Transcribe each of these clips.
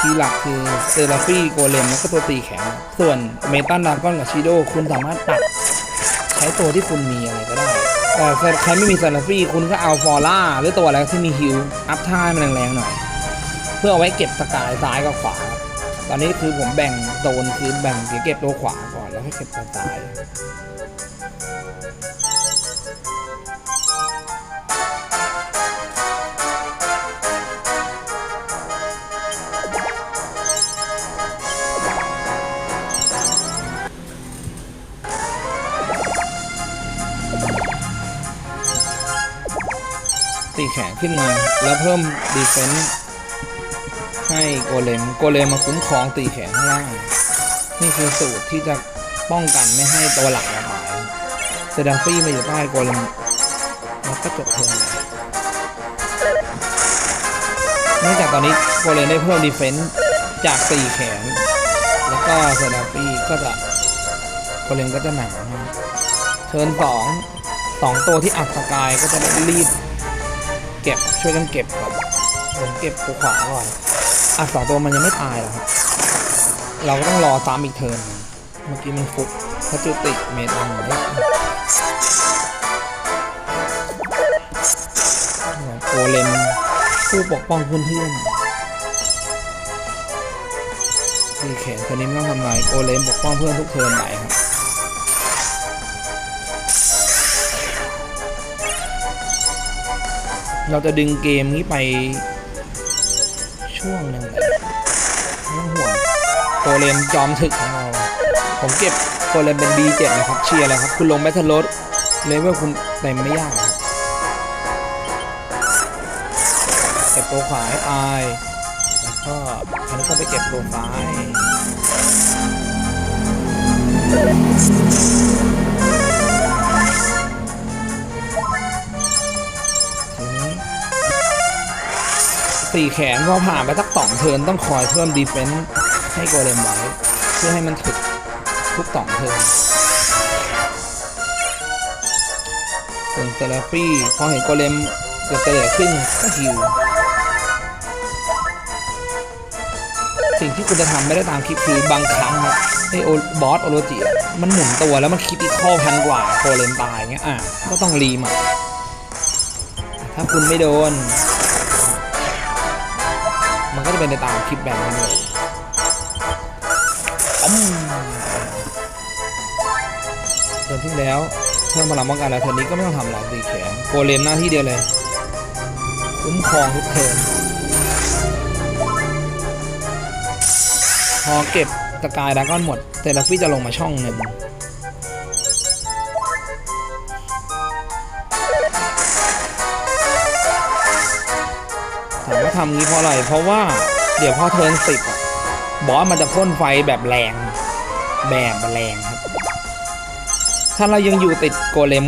คีย์หลักคือเซราฟี่โกเลมแล้วก็ตัวตีแข็ง ส่วนเมตันดากอนกับชิโดคุณสามารถตัดใช้ตัวที่คุณมีอะไรก็ได้ แต่ใครไม่มีเซราฟี่คุณก็เอาฟอร่าหรือตัวอะไรที่มีฮิลอัพท่ามันแรงๆหน่อย เพื่อเอาไว้เก็บสกายซ้ายกับขวา ตอนนี้คือผมแบ่งโซนคือแบ่งเก็บตัวขวาก่อนแล้วให้เก็บตัวซ้าย ตีแข็งขึ้นมา แล้วเพิ่มดีเฟนส์ให้โกเลมโกเลมมาคุ้มครองตีแข็งข้างล่าง นี่คือสูตรที่จะป้องกันไม่ให้ตัวหลักราตายเซดัมฟี่มาอยู่ใต้โกเลมแล้วก็จบเทิร์นเนื่องจากตอนนี้โกเลมได้เพิ่มดีเฟนส์จากตีแขน แล้วก็เซดัมฟี่ก็จะโกเลมก็จะหนาเทิร์นสองสองตัวที่อัดสกายก็จะรีบ เก็บช่วยกันเก็บก่อนผมเก็บตัวขวาก่อนอะสองตัวมันยังไม่ตายหรอครับ เราก็ต้องรอซ้ำอีกเทิร์นเมื่อกี้มันฟุกพัจุติเมตันหมดแล้วโกเลมผู้ปกป้องเพื่อนๆดีแขนตัวนี้ไม่ต้องทำลายโกเลมปกป้องเพื่อนทุกเทิร์นไหนครับ เราจะดึงเกมนี้ไปช่วงหนึ่งเลยไม่ต้องห่วงโกเลมจอมถึกของเรา ผมเก็บโกเลมเป็น B7 นะครับ เชียร์เลยครับ คุณลงแบทเทิลรถเลเวลคุณเต็มไม่ยากครับเก็บตัวขวาให้ตายแล้วก็อันนี้ก็ไปเก็บตัวซ้าย สี่แขนพอผ่านไปสักสองเทินต้องคอยเพิ่มดีเฟนส์ให้โกเลมไว้เพื่อให้มันถึกทุกสองเทินส่วนเซราฟี่พอเห็นโกเลมเกิดเกิดขึ้นก็ฮิวสิ่งที่คุณจะทำไม่ได้ตามคลิปคือบางครั้งครับไอโอบอสโอโรจิมันหมุนตัวแล้วมันคิดอีกข้อพันกว่าโกเลมตายเงี้ยอะก็ต้องรีม่ถ้าคุณไม่โดน มันก็จะเป็นไปตามคลิปแบบนั้นเลยอืมเทิร์นที่แล้วเพิ่มพลังป้องกันแล้วเทิร์นนี้ก็ไม่ต้องทำอะไรตีแขนโกเลมหน้าที่เดียวเลยคุ้มครองทุกเทิร์นพอเก็บสกายดากอนหมดเซราฟี่จะลงมาช่องหนึ่ง ว่าทำงี้เพราะอะไร เพราะว่าเดี๋ยวพอเทิร์นสิบอะบอสมันจะพ่นไฟแบบแรง แบบแรงครับ ถ้าเรายังอยู่ติดโกเลม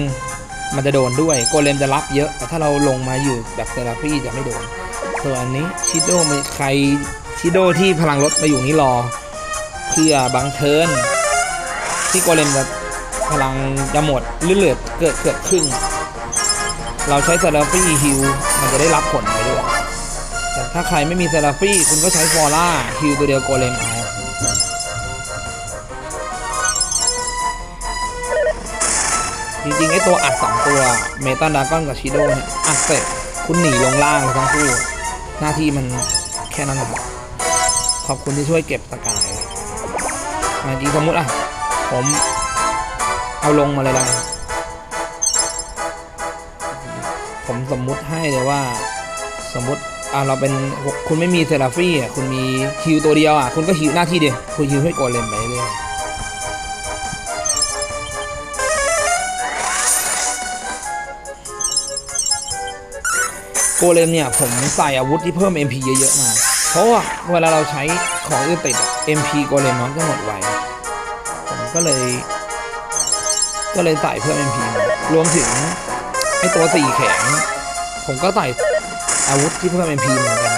มันจะโดนด้วย โกเลมจะรับเยอะ แต่ถ้าเราลงมาอยู่แบบเซราฟี่จะไม่โดนส่วนอันนี้ชิโดมันใครชิโดที่พลังรถมาอยู่นี่รอ เพื่อบางเทิร์นที่โกเลมจะพลังจะหมดหรือเหลือเกิดเกือบครึ่ง เราใช้เซราฟี่ฮิลมันจะได้รับผลไปด้วย ถ้าใครไม่มีเซราฟี่คุณก็ใช้ฟอร่าฮิลตัวเดียวโกเลมเอาจริงๆไอตัวอัดสองตัวเมตันดากอนกับชิโดเนี่ยอัดเสร็จคุณหนีลงล่างเลยทั้งคู่ หน้าที่มันแค่นั้นนะครับขอบคุณที่ช่วยเก็บสกายอะจริงสมมติอะ ผมเอาลงมาเลยละผมสมมุติให้เลยว่าสมมติ อ่าเราเป็นคุณไม่มีเซราฟี่อะคุณมีฮิวตัวเดียวอะคุณก็ฮิวหน้าที่เดียวคุณฮิวให้โกเลมไปเรื่อยโกเลมเนี่ยผมใส่อาวุธที่เพิ่ม MP เยอะๆมา เพราะว่าเวลาเราใช้ของอื่นติดอะ MP โกเลมมันก็หมดไวผมก็เลย ก็เลยใส่เพิ่ม MP มารวมถึงไอตัวสี่แข็งผมก็ใส่ อาวุธที่เพิ่ม MP เหมือนกัน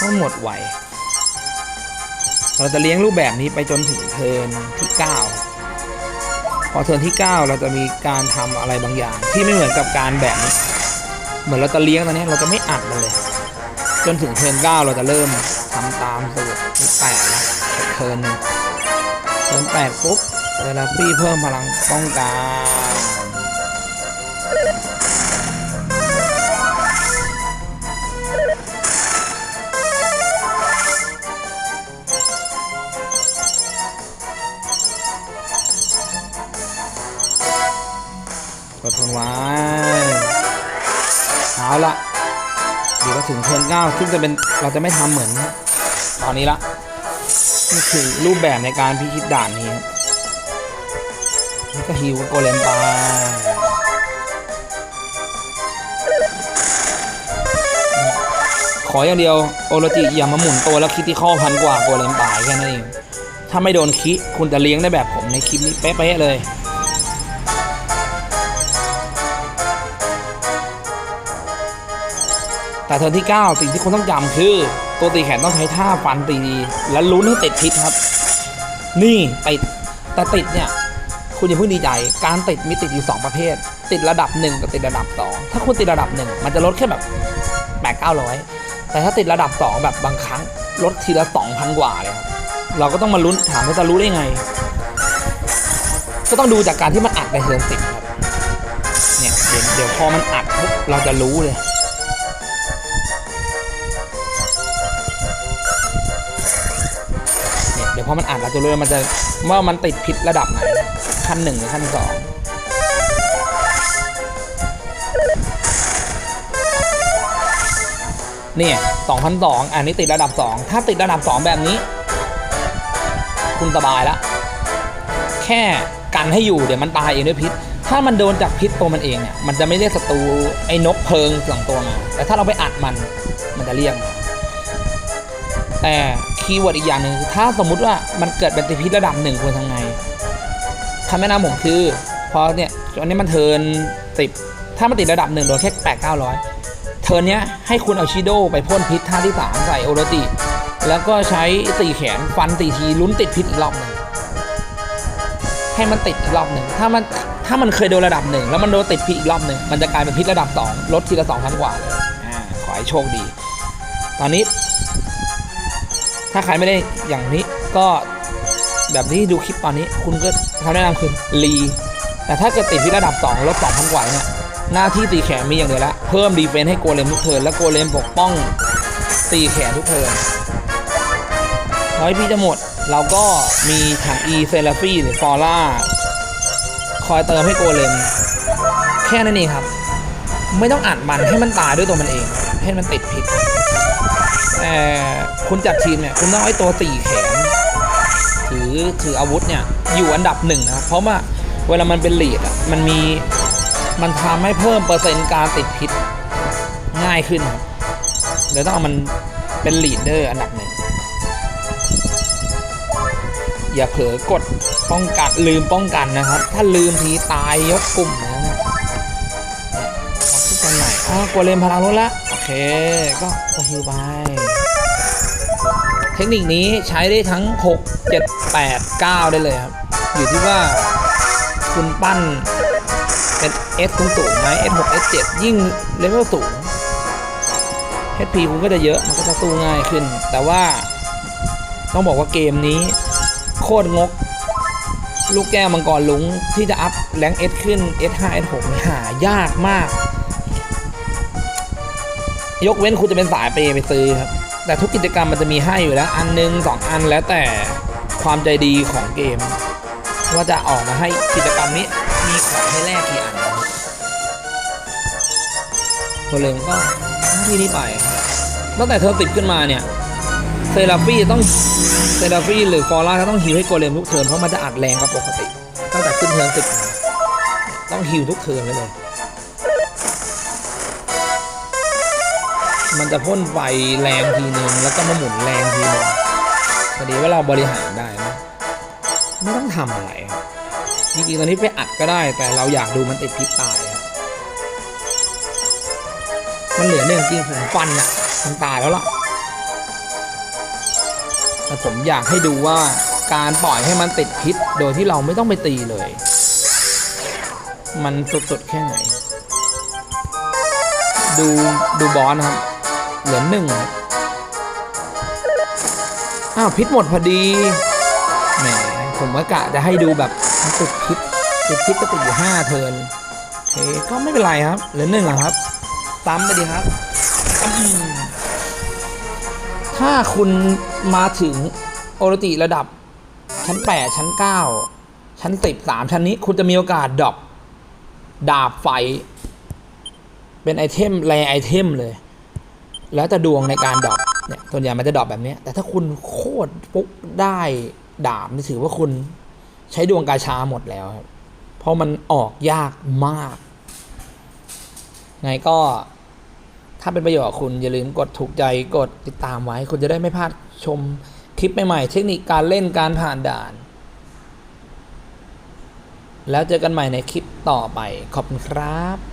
ก็หมดไหว เราจะเลี้ยงรูปแบบนี้ไปจนถึงเทิร์นที่ 9 พอเทิร์นที่ 9 เราจะมีการทำอะไรบางอย่าง ที่ไม่เหมือนกับการแบบนี้ เหมือนเราจะเลี้ยงตอนนี้เราจะไม่อัดมันเลย จนถึงเทิร์นเก้าเราจะเริ่มทำตามสูตรที่แปดแล้วเทิร์นหนึ่งเทิร์นแปดปุ๊บเวลาพี่เพิ่มพลังป้องกัน ดทนไว้เอาละเดี๋ยวก็ถึงเทิร์นเก้าซึ่งจะเป็นเราจะไม่ทำเหมือนตอนนี้ละนี่คือรูปแบบในการพิชิตด่านนี้นี่ก็ฮิวก็โกเลมไปขออย่างเดียวโอโรจิอย่ามาหมุนตัวแล้วคิดที่ข้อพันกว่าโกเลมปายแค่นั้นเองถ้าไม่โดนคิคุณจะเลี้ยงได้แบบผมในคลิปนี้เป๊ะๆเลย แต่เทิร์นที่ 9 สิ่งที่คุณต้องจำคือ ตัวตีแขนต้องใช้ท่าฟันตีดี และลุ้นให้ติดพิษครับ นี่ติดแต่ติดเนี่ยคุณอย่าเพิ่งดีใจ การติดมีติดอยู่ 2 ประเภท ติดระดับ 1 กับติดระดับ 2 ถ้าคุณติดระดับ 1 มันจะลดแค่แบบแปดเก้าร้อยแต่ถ้าติดระดับ 2 แบบบางครั้งลดทีละ 2,000 กว่าเลยครับ เราก็ต้องมาลุ้นถามว่าจะรู้ได้ไง ก็ต้องดูจากการที่มันอัดในเทิร์นสิบครับ เนี่ยเดี๋ยวพอมันอัดปุ๊บเราจะรู้เลย เนี่ยเดี๋ยวพอมันอ่านเราจะรู้มันจะว่ามันติดพิษระดับไหนขั้นหนึ่งหรือขั้นสองเนี่ยสองพันสองอันนี้ติดระดับสองถ้าติดระดับสองแบบนี้ คุณสบายแล้วแค่กันให้อยู่เดี๋ยวมันตายเองด้วยพิษ ถ้ามันโดนจากพิษตัวมันเองเนี่ยมันจะไม่เรียกศัตรูไอ้นกเพลิงสองตัวมาแต่ถ้าเราไปอัดมันมันจะเรียกแต่ คีย์เวิร์ดอีกอย่างหนึ่งคือถ้าสมมุติว่ามันเกิดเป็นติดพิษระดับหนึ่งควรทำไงคำแนะนำผมคือพอเนี่ยตอนนี้มันเทินสิบถ้ามันติดระดับหนึ่งโดนแค่แปดเก้าร้อยเทินเนี้ยให้คุณเอาชิโดไปพ่นพิษท่าที่สามใส่โอโรติ แล้วก็ใช้ตีแขนฟันตีทีลุ้นติดพิษอีกรอบหนึ่งให้มันติดอีกรอบหนึ่งถ้ามันถ้ามันเคยโดนระดับหนึ่งแล้วมันโดนติดพิษอีกรอบหนึ่งมันจะกลายเป็นพิษระดับสองลดทีละสองพันกว่าเลยอ่าขอให้โชคดี ตอนนี้ ถ้าใครไม่ได้อย่างนี้ก็แบบที่ดูคลิปตอนนี้ คุณก็คำแนะนำคือรีแต่ถ้าเกิดติดที่ระดับ 2ลด2,000กว่าเนี่ยหน้าที่ตีแขนมีอย่างเดียวละเพิ่มดีเฟนส์ให้โกเลมทุกเทิร์นและโกเลมปกป้องตีแขนทุกเทิร์นร้อยพี่จะหมด เราก็มีถัง e เซราฟีหรือฟอร่าคอยเติมให้โกเลม แค่นั้นเองครับ ไม่ต้องอัดมันให้มันตายด้วยตัวมันเอง ให้มันติดพิษ คุณจัดทีมเนี่ยคุณต้องให้ตัวสี่แขนถือถืออาวุธเนี่ยอยู่อันดับหนึ่งนะเพราะว่าเวลามันเป็นลีดอะมันมีมันทำให้เพิ่มเปอร์เซ็นต์การติดพิษง่ายขึ้นเดี๋ยวต้องเอามันเป็นลีดเดอร์อันดับหนึ่งอย่าเผลอกดป้องกันลืมป้องกันนะครับ ถ้าลืมทีตายยกกลุ่มนะเนี่ยที่กันไหนอ้าวกลัวเลนพลังลดละ ก็ก็ฮิวไป เทคนิคนี้ใช้ได้ทั้ง 6 7 8 9 ได้เลยครับ อยู่ที่ว่าคุณปั้นเป็น S สูงสูงไหม S 6 S 7 ยิ่งเลเวลสูง HP คุณก็จะเยอะ มันก็จะสู้ง่ายขึ้น แต่ว่าต้องบอกว่าเกมนี้ โคตรงก ลูกแก้วมังกรลุงที่จะอัพแรงเอสขึ้น S5 S6 หายากมาก ยกเว้นคุณจะเป็นสายเปไปซื้อครับแต่ทุกกิจกรรมมันจะมีให้อยู่แล้ว อันหนึงสองอันแล้วแต่ความใจดีของเกม ว่าจะออกมาให้กิจกรรมนี้มีของให้แลกกี่อันโคเลมก็ที่นี้ไปตั้งแต่เธอติดขึ้นมาเนี่ยเซราฟี่ต้องเซราฟี่หรือฟอร่าต้องฮิวให้โกเลมทุกเทิร์นเพราะมันจะอัดแรงกว่าปกติตั้งแต่ขึ้นเทิร์นสิบมาต้องฮิวทุกเทิร์นเลย มันจะพ่นไฟแรงทีหนึ่งแล้วก็มาหมุนแรงทีหนึ่งพอดีว่าเราบริหารได้นะไม่ต้องทำอะไรครับจริงๆตอนนี้ไปอัดก็ได้แต่เราอยากดูมันติดพิษตายครับมันเหลือหนึ่งจริงผมฟันอะมันตายแล้วล่ะแต่ผมอยากให้ดูว่าการปล่อยให้มันติดพิษโดยที่เราไม่ต้องไปตีเลย มันสุดๆแค่ไหน ดูดูบอสนะครับ เหลือหนึ่งอ้าวพิษหมดพอดี แหม ผมว่ากะจะให้ดูแบบติดพิษติดพิษก็ติดอยู่ห้าเทิร์นโอเคก็ไม่เป็นไรครับ เหลือหนึ่งครับซ้ำไปดีครับ ถ้าคุณมาถึงโอรติระดับ ชั้น 8 ชั้น 9 ชั้น 10 3 ชั้นนี้ คุณจะมีโอกาสดรอปดาบไฟ เป็นไอเทมแรไอเทมเลย แล้วแต่ดวงในการดรอปเนี่ยส่วนใหญ่มันจะดรอปแบบนี้ แต่ถ้าคุณโคตรปุ๊กได้ดาบนี่ถือว่าคุณใช้ดวงกาชาหมดแล้วครับ เพราะมันออกยากมาก ไงก็ถ้าเป็นประโยชน์กับคุณอย่าลืมกดถูกใจกดติดตามไว้ คุณจะได้ไม่พลาดชมคลิปใหม่ๆ เทคนิคการเล่นการผ่านด่าน แล้วเจอกันใหม่ในคลิปต่อไปขอบคุณครับ